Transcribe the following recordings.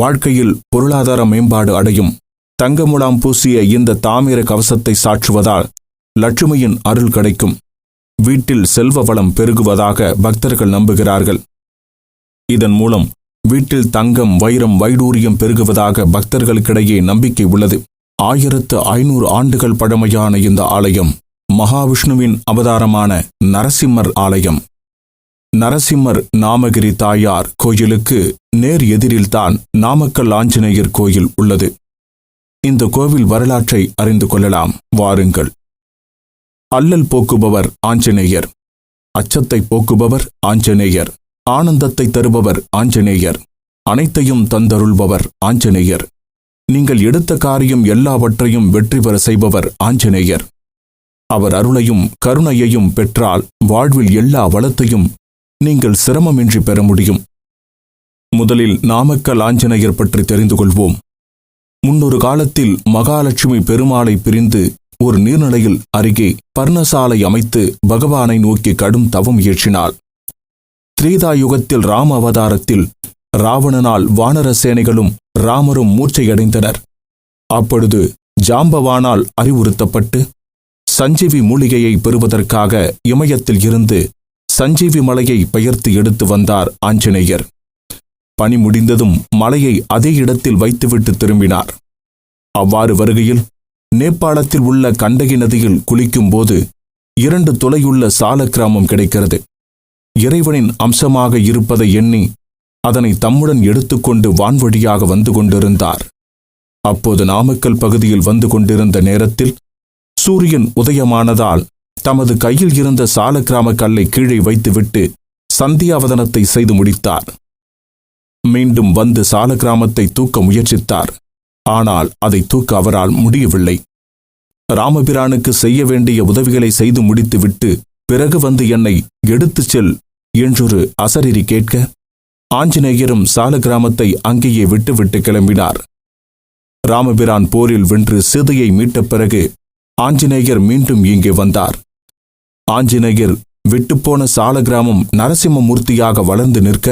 வாழ்க்கையில் பொருளாதார மேம்பாடு அடையும். தங்கமுலாம் பூசிய இந்த தாமிர கவசத்தை சாற்றுவதால் லட்சுமியின் அருள் கிடைக்கும். வீட்டில் செல்வ வளம் பெருகுவதாக பக்தர்கள் நம்புகிறார்கள். இதன் மூலம் வீட்டில் தங்கம் வைரம் வைடூரியம் பெருகுவதாக பக்தர்களுக்கிடையே நம்பிக்கை உள்ளது. ஆயிரத்து ஐநூறு ஆண்டுகள் பழமையான இந்த ஆலயம் மகாவிஷ்ணுவின் அவதாரமான நரசிம்மர் ஆலயம். நரசிம்மர் நாமகிரி தாயார் கோயிலுக்கு நேர் எதிரில்தான் நாமக்கல் ஆஞ்சநேயர் கோயில் உள்ளது. இந்த கோவில் வரலாற்றை அறிந்து கொள்ளலாம். வாருங்கள். அல்லல் போக்குபவர் ஆஞ்சநேயர். அச்சத்தை போக்குபவர் ஆஞ்சநேயர். ஆனந்தத்தை தருபவர் ஆஞ்சநேயர். அனைத்தையும் தந்தருள்பவர் ஆஞ்சநேயர். நீங்கள் எடுத்த காரியம் எல்லாவற்றையும் வெற்றி பெற செய்பவர் ஆஞ்சநேயர். அவர் அருளையும் கருணையையும் பெற்றால் வாழ்வில் எல்லா வளத்தையும் நீங்கள் சிரமமின்றி பெற முடியும். முதலில் நாமக்கல் ஆஞ்சநேயர் பற்றி தெரிந்து கொள்வோம். முன்னொரு காலத்தில் மகாலட்சுமி பெருமாளை பிரிந்து ஒரு நீர்நிலையில் அருகே பர்ணசாலை அமைத்து பகவானை நோக்கி கடும் தவம் இயற்றினாள். திரேதா யுகத்தில் ராம அவதாரத்தில் ராவணனால் வானர சேனைகளும் ராமரும் மூர்ச்சையடைந்தனர். அப்பொழுது ஜாம்பவானால் அறிவுறுத்தப்பட்டு சஞ்சீவி மூலிகையை பெறுவதற்காக இமயத்தில் இருந்து சஞ்சீவி மலையை பெயர்த்து எடுத்து வந்தார் ஆஞ்சநேயர். பணி முடிந்ததும் மலையை அதே இடத்தில் வைத்துவிட்டு திரும்பினார். அவ்வாறு வருகையில் நேபாளத்தில் உள்ள கண்டகி நதியில் குளிக்கும்போது இரண்டு துளையுள்ள சால கிராமம் கிடைக்கிறது. இறைவனின் அம்சமாக இருப்பதை எண்ணி அதனை தம்முடன் எடுத்துக்கொண்டு வான்வழியாக வந்து கொண்டிருந்தார். அப்போது நாமக்கல் பகுதியில் வந்து கொண்டிருந்த நேரத்தில் சூரியன் உதயமானதால் தமது கையில் இருந்த சால கிராம கல்லை கீழே வைத்துவிட்டு சந்தியாவதனத்தை செய்து முடித்தார். மீண்டும் வந்து சால கிராமத்தை தூக்க முயற்சித்தார். ஆனால் அதை தூக்க அவரால் முடியவில்லை. ராமபிரானுக்கு செய்ய வேண்டிய உதவிகளை செய்து முடித்துவிட்டு பிறகு வந்து என்னை எடுத்துச் செல் என்றொரு அசரிரி கேட்க ஆஞ்சநேயரும் சால கிராமத்தை அங்கேயே விட்டுவிட்டு கிளம்பினார். ராமபிரான் போரில் வென்று சீதையை மீட்ட பிறகு ஆஞ்சநேயர் மீண்டும் இங்கே வந்தார். ஆஞ்சநேயர் விட்டுப்போன சால கிராமம் நரசிம்மமூர்த்தியாக வளர்ந்து நிற்க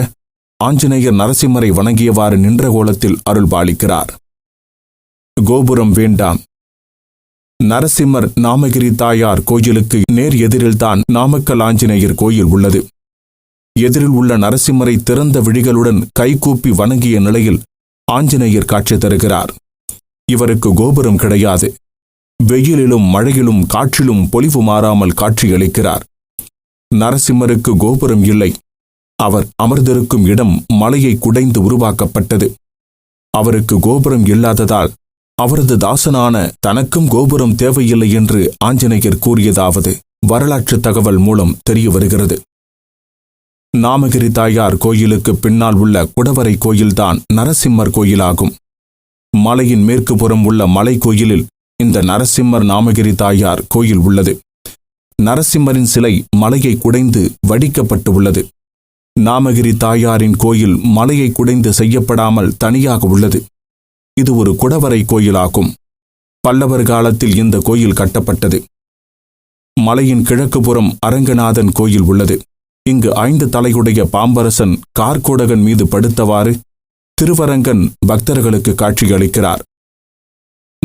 ஆஞ்சநேயர் நரசிம்மரை வணங்கியவாறு நின்ற கோலத்தில் அருள் பாலிக்கிறார். கோபுரம் வேண்டாம். நரசிம்மர் நாமகிரி தாயார் கோயிலுக்கு நேர் எதிரில்தான் நாமக்கல் ஆஞ்சநேயர் கோயில் உள்ளது. எதிரில் உள்ள நரசிம்மரை திறந்த விழிகளுடன் கைகூப்பி வணங்கிய நிலையில் ஆஞ்சநேயர் காட்சி தருகிறார். இவருக்கு கோபுரம் கிடையாது. வெயிலிலும் மழையிலும் காற்றிலும் பொலிவு மாறாமல் காட்சியளிக்கிறார் நரசிம்மருக்கு கோபுரம் இல்லை. அவர் அமர்ந்திருக்கும் இடம் மலையை குடைந்து உருவாக்கப்பட்டது. அவருக்கு கோபுரம் இல்லாததால் அவரது தாசனான தனக்கும் கோபுரம் தேவையில்லை என்று ஆஞ்சநேயர் கூறியதாவது வரலாற்று தகவல் மூலம் தெரிய வருகிறது. நாமகிரி தாயார் கோயிலுக்கு பின்னால் உள்ள குடவரை கோயில்தான் நரசிம்மர் கோயிலாகும். மலையின் மேற்கு புறம் உள்ள மலை கோயிலில் இந்த நரசிம்மர் நாமகிரி தாயார் கோயில் உள்ளது. நரசிம்மரின் சிலை மலையை குடைந்து வடிக்கப்பட்டு உள்ளது. நாமகிரி தாயாரின் கோயில் மலையை குடைந்து செய்யப்படாமல் தனியாக உள்ளது. இது ஒரு குடவரை கோயிலாகும். பல்லவர் காலத்தில் இந்த கோயில் கட்டப்பட்டது. மலையின் கிழக்கு புறம் அரங்கநாதன் கோயில் உள்ளது. இங்கு ஐந்து தலையுடைய பாம்பரசன் கார்கோடகன் மீது படுத்தவாறு திருவரங்கன் பக்தர்களுக்கு காட்சியளிக்கிறார்.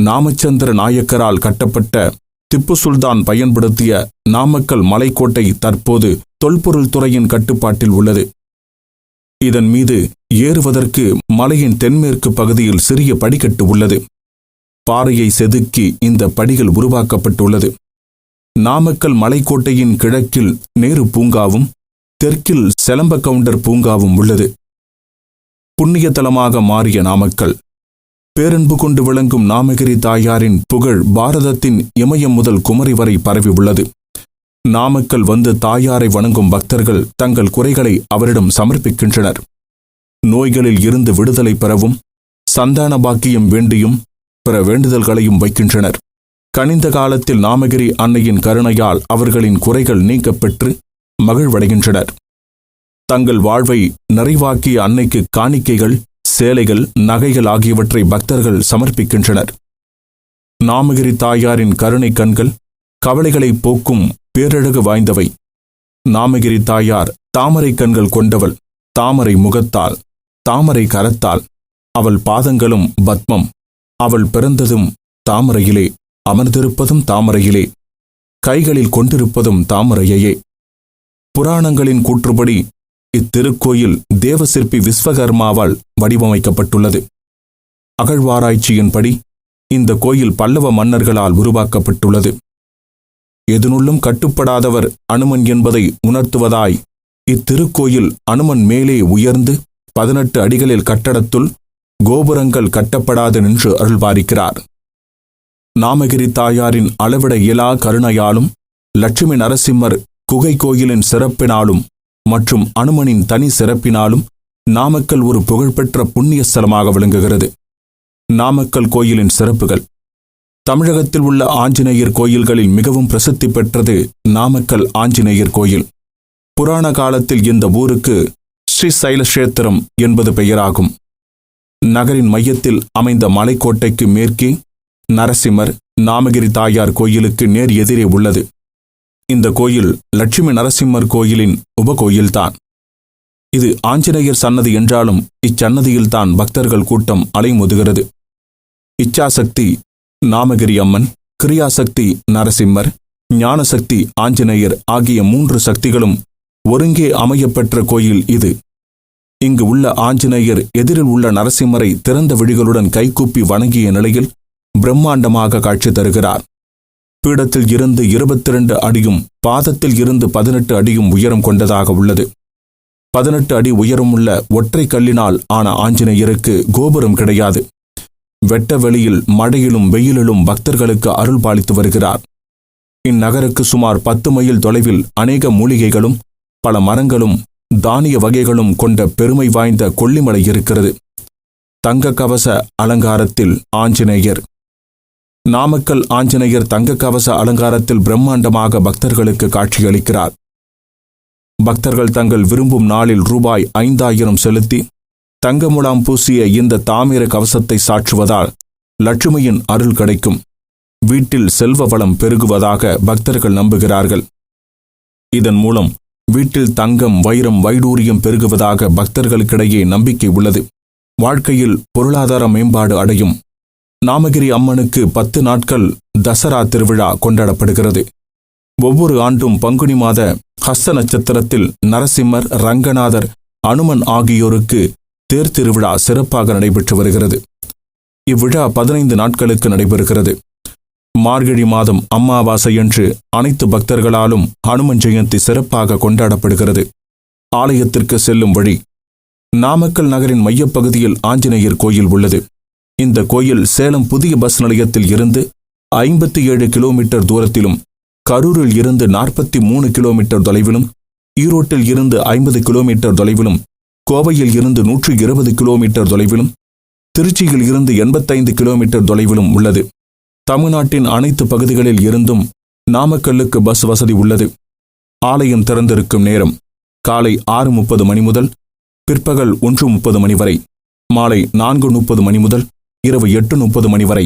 நாமச்சந்திர நாயக்கரால் கட்டப்பட்ட திப்பு சுல்தான் பயன்படுத்திய நாமக்கல் மலைக்கோட்டை தற்போது தொல்பொருள் துறையின் கட்டுப்பாட்டில் உள்ளது. இதன் மீது ஏறுவதற்கு மலையின் தென்மேற்கு பகுதியில் சிறிய படிக்கட்டு உள்ளது. பாறையை செதுக்கி இந்த படிகள் உருவாக்கப்பட்டுள்ளது. நாமக்கல் மலைக்கோட்டையின் கிழக்கில் நேரு பூங்காவும் தெற்கில் செலம்ப கவுண்டர் பூங்காவும் உள்ளது. புண்ணிய தலமாக மாறிய நாமக்கல். பேரன்பு கொண்டு விளங்கும் நாமகிரி தாயாரின் புகழ் பாரதத்தின் இமயம் முதல் குமரி வரை பரவி உள்ளது. நாமக்கல் வந்து தாயாரை வணங்கும் பக்தர்கள் தங்கள் குறைகளை அவரிடம் சமர்ப்பிக்கின்றனர். நோய்களில் இருந்து விடுதலை பெறவும் சந்தான பாக்கியம் வேண்டியும் பிற வேண்டுதல்களையும் வைக்கின்றனர். கனிந்த காலத்தில் நாமகிரி அன்னையின் கருணையால் அவர்களின் குறைகள் நீக்கப்பெற்று மகிழ்வடைகின்றனர். தங்கள் வாழ்வை நிறைவாக்கிய அன்னைக்கு காணிக்கைகள் சேலைகள் நகைகள் ஆகியவற்றை பக்தர்கள் சமர்ப்பிக்கின்றனர். நாமகிரி தாயாரின் கருணை கண்கள் கவலைகளை போக்கும் பேரழகு வாய்ந்தவை. நாமகிரி தாயார் தாமரை கண்கள் கொண்டவள் தாமரை முகத்தால் தாமரை கரத்தால் அவள் பாதங்களும் பத்மம் அவள் பிறந்ததும் தாமரையிலே அமர்ந்திருப்பதும் தாமரையிலே கைகளில் கொண்டிருப்பதும் தாமரையையே. புராணங்களின் கூற்றுப்படி இத்திருக்கோயில் தேவசிற்பி விஸ்வகர்மாவால் வடிவமைக்கப்பட்டுள்ளது. அகழ்வாராய்ச்சியின்படி இந்த கோயில் பல்லவ மன்னர்களால் உருவாக்கப்பட்டுள்ளது. எதனுள்ளும் கட்டுப்படாதவர் அனுமன் என்பதை உணர்த்துவதாய் இத்திருக்கோயில் அனுமன் மேலே உயர்ந்து பதினெட்டு அடிகளில் கட்டடத்துள் கோபுரங்கள் கட்டப்படாது நின்று அருள்பாலிக்கிறார் நாமகிரி தாயாரின் அளவிட இயலா கருணையாலும் லட்சுமி நரசிம்மர் குகை கோயிலின் சிறப்பினாலும் மற்றும் அனுமனின் தனி சிறப்பினாலும் நாமக்கல் ஒரு புகழ்பெற்ற புண்ணிய ஸ்தலமாக விளங்குகிறது. நாமக்கல் கோயிலின் சிறப்புகள். தமிழகத்தில் உள்ள ஆஞ்சநேயர் கோயில்களில் மிகவும் பிரசித்தி பெற்றது நாமக்கல் ஆஞ்சநேயர் கோயில். புராண காலத்தில் இந்த ஊருக்கு ஸ்ரீ சைலக்ஷேத்திரம் என்பது பெயராகும். நகரின் மையத்தில் அமைந்த மலைக்கோட்டைக்கு மேற்கே நரசிம்மர் நாமகிரி தாயார் கோயிலுக்கு நேர் எதிரே உள்ளது. இந்த கோயில் லட்சுமி நரசிம்மர் கோயிலின் உபகோயில்தான். இது ஆஞ்சநேயர் சன்னதி என்றாலும் இச்சன்னதியில்தான் பக்தர்கள் கூட்டம் அலைமோதுகிறது. இச்சாசக்தி நாமகிரி அம்மன் கிரியாசக்தி நரசிம்மர் ஞானசக்தி ஆஞ்சநேயர் ஆகிய மூன்று சக்திகளும் ஒருங்கே அமையப்பெற்ற கோயில் இது. இங்கு உள்ள ஆஞ்சநேயர் எதிரில் உள்ள நரசிம்மரை திறந்த விழிகளுடன் கைகூப்பி வணங்கிய நிலையில் பிரம்மாண்டமாக காட்சி தருகிறார். பீடத்தில் இருந்து இருபத்தி ரெண்டு அடியும் பாதத்தில் இருந்து பதினெட்டு அடியும் உயரம் கொண்டதாக உள்ளது. பதினெட்டு அடி உயரமுள்ள ஒற்றை கல்லினால் ஆன ஆஞ்சநேயருக்கு கோபுரம் கிடையாது. வெட்ட வெளியில் மழையிலும் வெயிலிலும் பக்தர்களுக்கு அருள் பாலித்து வருகிறார். இந்நகருக்கு சுமார் பத்து மைல் தொலைவில் அநேக மூலிகைகளும் பல மரங்களும் தானிய வகைகளும் கொண்ட பெருமை வாய்ந்த கொல்லிமலை இருக்கிறது. தங்க கவச அலங்காரத்தில் ஆஞ்சநேயர். நாமக்கல் ஆஞ்சநேயர் தங்க கவச அலங்காரத்தில் பிரம்மாண்டமாக பக்தர்களுக்கு காட்சியளிக்கிறார். பக்தர்கள் தங்கள் விரும்பும் நாளில் ரூபாய் ஐந்தாயிரம் செலுத்தி தங்கமுலாம் பூசிய இந்த தாமிர கவசத்தை சாற்றுவதால் லட்சுமியின் அருள் கிடைக்கும். வீட்டில் செல்வ வளம் பெருகுவதாக பக்தர்கள் நம்புகிறார்கள். இதன் மூலம் வீட்டில் தங்கம் வைரம் வைடூரியம் பெருகுவதாக பக்தர்களுக்கிடையே நம்பிக்கை உள்ளது. வாழ்க்கையில் பொருளாதார மேம்பாடு அடையும். நாமகிரி அம்மனுக்கு பத்து நாட்கள் தசரா திருவிழா கொண்டாடப்படுகிறது. ஒவ்வொரு ஆண்டும் பங்குனி மாத ஹஸ்த நட்சத்திரத்தில் நரசிம்மர் ரங்கநாதர் அனுமன் ஆகியோருக்கு தேர் திருவிழா சிறப்பாக நடைபெற்று வருகிறது. இவ்விழா பதினைந்து நாட்களுக்கு நடைபெறுகிறது. மார்கழி மாதம் அமாவாசையன்று அனைத்து பக்தர்களாலும் ஹனுமன் ஜெயந்தி சிறப்பாக கொண்டாடப்படுகிறது. ஆலயத்திற்கு செல்லும் வழி நாமக்கல் நகரின் மையப்பகுதியில் ஆஞ்சநேயர் கோயில் உள்ளது. இந்த கோயில் சேலம் புதிய பஸ் நிலையத்தில் இருந்து ஐம்பத்தி ஏழு கிலோமீட்டர் தூரத்திலும் கரூரில் இருந்து நாற்பத்தி மூணு கிலோமீட்டர் தொலைவிலும் ஈரோட்டில் இருந்து ஐம்பது கிலோமீட்டர் தொலைவிலும் கோவையில் இருந்து நூற்றி இருபது கிலோமீட்டர் தொலைவிலும் திருச்சியில் இருந்து எண்பத்தைந்து கிலோமீட்டர் தொலைவிலும் உள்ளது. தமிழ்நாட்டின் அனைத்து பகுதிகளில் இருந்தும் நாமக்கல்லுக்கு பஸ் வசதி உள்ளது. ஆலயம் திறந்திருக்கும் நேரம் காலை ஆறு முப்பது மணி முதல் பிற்பகல் ஒன்று முப்பது மணி வரை மாலை நான்கு முப்பது மணி முதல் இரவு எட்டு முப்பது மணி வரை.